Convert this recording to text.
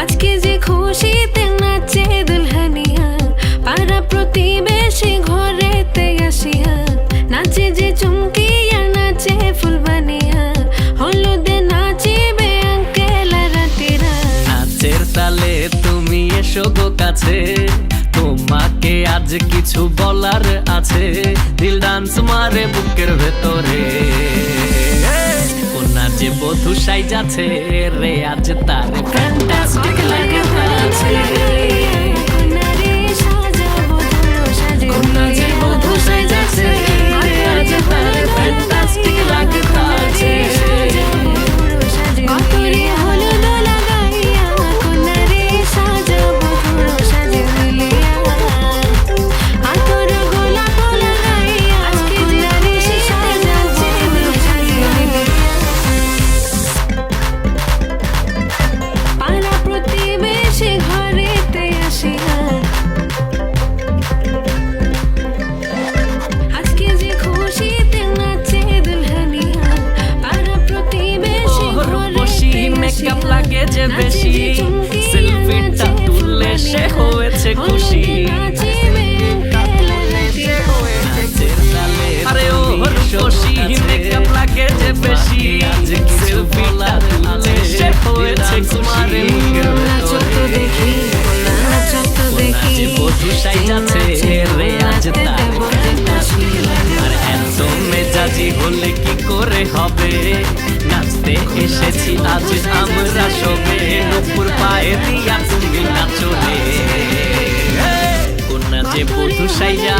আজকে যে খুশিতে নাচে দুলহানিয়া, পাড়া প্রতিবেশী ঘরেতে আসিয়া চুমকিয়া, নাচে ফুলবানিয়া হলুদে নাচিবে আঙ্কেল রাতিরা তালে তুমি এসো কাছে, তোমাকে আজ কিছু বলার আছে, দিল ডান্স মারে বুকের ভেতরে। যে বধু সাই যাচ্ছে রে আজ তার ফ্যান্টাস্টিক বেশি। সেলফিটা তুললে সে হয়েছে খুশি। হয়েছে মেজাজি হলে কি করে হবে? নাচতে এসেছি আজ আমরা সবে। পায়ে দিয়া তুমি না চলে কোনা যে বধু সাইজা